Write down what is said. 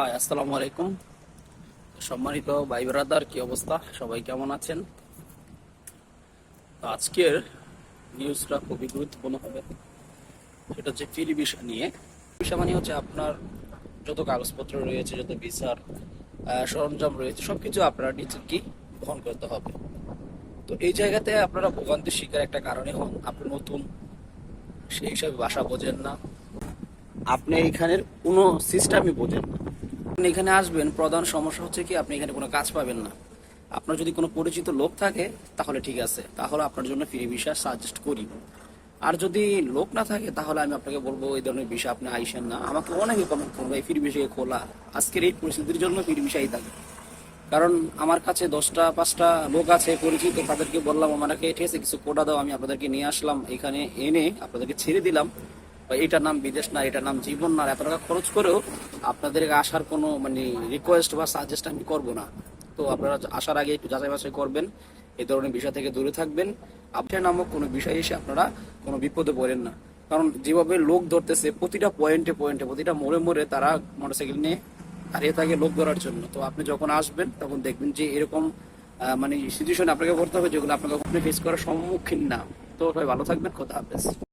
High, আসসালামু আলাইকুম। সম্মানিত ভাই ব্রাদার, কি অবস্থা? সবাই কেমন আছেন? আজকের নিউজটা খুবই গুরুত্বপূর্ণ হবে। সেটা হচ্ছে ফিরি ভিসা নিয়ে। ভিসা মানে হচ্ছে আপনার যত কাগজপত্র রয়েছে, যত ভিসার সরঞ্জাম রয়েছে, সবকিছু আপনারা নিজে কি বহন করতে হবে। তো এই জায়গাতে আপনারা ভোগান্তির শিকার একটা কারণে হন। আপনি নতুন, সেই হিসাবে ভাষা বোঝেন না। আপনি এখানের কোনো সিস্টেমই বোঝেন না। আপনি এখানে আসবেন, প্রধান সমস্যা হচ্ছে কি আপনি এখানে কোনো কাজ পাবেন না। আপনার যদি কোনো পরিচিত লোক থাকে, তাহলে ঠিক আছে। তাহলে আপনার জন্য ফ্রি ভিসা সাজেস্ট করি। আর যদি লোক না থাকে, তাহলে আমি আপনাকে বলব, এই ধরনের বিষয় আপনি আইসেন না। আমাকে অনেকে কমেন্ট করব, এই ফ্রি ভিসা খোলা। আজকের এই পরিস্থিতির জন্য ফ্রি ভিসাই থাকে কারণ আমার কাছে দশটা, পাঁচটা লোক আছে পরিচিত, তাদেরকে বললাম, আমাকে ঠিক আছে, কিছু কোটা দাও, আমি আপনাদেরকে নিয়ে আসলাম। এখানে এনে আপনাদেরকে ছেড়ে দিলাম। এটার নাম বিদেশ না, এটার নাম জীবন না এত টাকা খরচ করেও আপনাদের আসার কোনো মানে রিকোয়েস্ট বা সাজেস্ট আমি করব না। তো আপনারা আসার আগে একটু যাচাই বাছাই করবেন এই ধরনের বিষয় থেকে দূরে থাকবেন। আপনার নামক কোনো বিষয় এসে আপনারা কোনো বিপদে পড়েন না। কারণ যেভাবে লোক ধরতেছে, প্রতিটা পয়েন্টে পয়েন্টে প্রতিটা মোড়ে মোড়ে তারা মোটরসাইকেল নিয়ে দাঁড়িয়ে থাকে লোক ধরার জন্য। তো আপনি যখন আসবেন, তখন দেখবেন যে এরকম মানে সিচুয়েশন আপনাকে করতে হবে যেগুলো আপনাকে ফেস করার সম্মুখীন না। তো সবাই ভালো থাকবেন কথা হাফেজ।